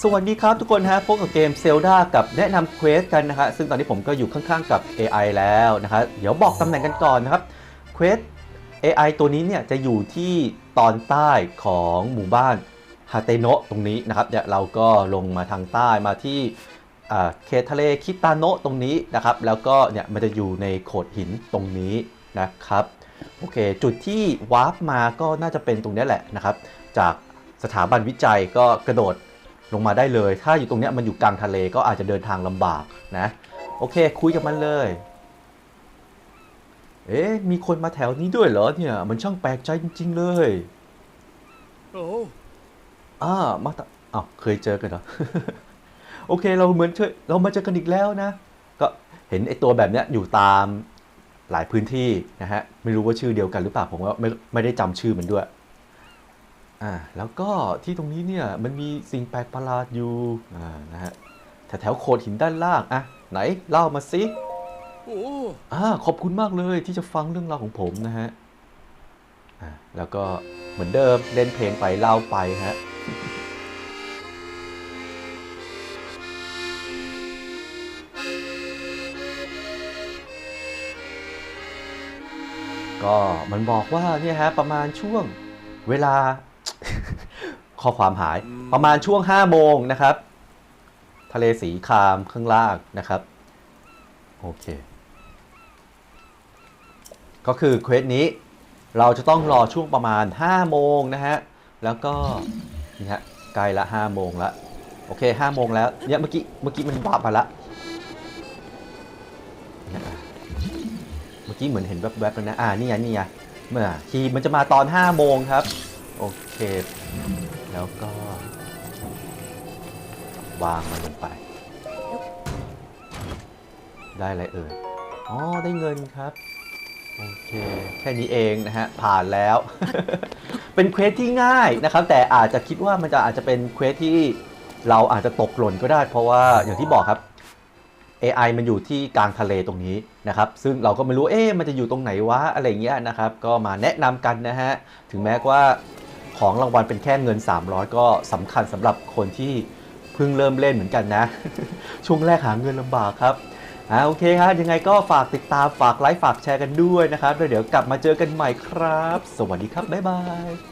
สวัสดีครับทุกคนฮะพบกับเกม Zelda กับแนะนำเควสกันนะฮะซึ่งตอนนี้ผมก็อยู่ข้างๆกับ AI แล้วนะครับเดี๋ยวบอกตำแหน่งกันก่อนนะครับเควส AI ตัวนี้เนี่ยจะอยู่ที่ตอนใต้ของหมู่บ้านฮาเตโนะตรงนี้นะครับเนี่ยเราก็ลงมาทางใต้มาที่เขตทะเลคิตาโนะตรงนี้นะครับ แล้วก็เนี่ยมันจะอยู่ในโขดหินตรงนี้นะครับโอเค จุดที่วาร์ปมาก็น่าจะเป็นตรงนี้แหละนะครับ จากสถาบันวิจัยก็กระโดด ลงมาได้เลย ถ้าอยู่ตรงเนี้ยมันอยู่กลางทะเลก็อาจจะเดินทางลำบากนะ โอเค คุยกับมันเลย เอ๊ะมีคนมาแถวนี้ด้วยเหรอเนี่ย มันช่างแปลกใจจริง ๆ เลยโอ้อ่ามาตะอ้าวเคยเจอกันเหรอโอเค เราเหมือนเคยเรามาเจอกันอีกแล้วนะ ก็เห็นไอตัวแบบเนี้ยอยู่ตามหลายพื้นที่นะฮะ ไม่รู้ว่าชื่อเดียวกันหรือเปล่าผมว่าไม่ไม่ได้จำชื่อมันด้วย อ่าแล้วก็ที่ตรงนี้เนี่ยมันมีสิ่งแปลกประหลาดอยู่อ่านะฮะแถวๆโขดหินด้านล่างอะไหนเล่ามาสิโอ้อ่าขอบคุณมากเลยที่จะฟังเรื่องราวของผมนะฮะอ่าแล้วก็เหมือนเดิมเล่นเพลงไปเล่าไปฮะก็มันบอกว่าเนี่ยฮะประมาณช่วงเวลา ข้อความหายประมาณช่วง5โมงนะครับ ทะเลสีครามข้างล่างนะครับ โอเค ก็คือเควสนี้เราจะต้องรอช่วงประมาณ 5 โมงนะฮะ แล้วก็นี่ฮะใกล้ละ5โมงละโอเค5โมงแล้วเนี่ยเมื่อกี้เมื่อกี้มันวาบมาละเนี่ยอะเมื่อกี้เหมือนเห็นแวบๆแล้วนะอ่านี่ไงนี่ไงเมื่อทีมันจะมาตอน5โมงครับ โอเค แล้วก็ วางมันลงไป ได้อะไรเอ่ยอ๋อ ได้เงินครับ โอเค แค่นี้เองนะฮะ ผ่านแล้ว เป็นเควสที่ง่ายนะครับ แต่อาจจะคิดว่ามันจะอาจจะเป็นเควสที่เราอาจจะตกหล่นก็ได้ เพราะว่าอย่างที่บอกครับ AI มันอยู่ที่กลางทะเลตรงนี้นะครับ ซึ่งเราก็ไม่รู้ เอ๊ะ มันจะอยู่ตรงไหนวะ อะไรเงี้ยนะครับ ก็มาแนะนำกันนะฮะ ถึงแม้ว่า ของรางวัลเป็นแค่เงิน 300 ก็สำคัญสำหรับคนที่เพิ่งเริ่มเล่นเหมือนกันนะ ช่วงแรกหาเงินลำบากครับอ่าโอเคครับยังไงก็ฝากติดตามฝากไลค์ฝากแชร์กันด้วยนะครับแล้วเดี๋ยวกลับมาเจอกันใหม่ครับ สวัสดีครับ บ๊ายบาย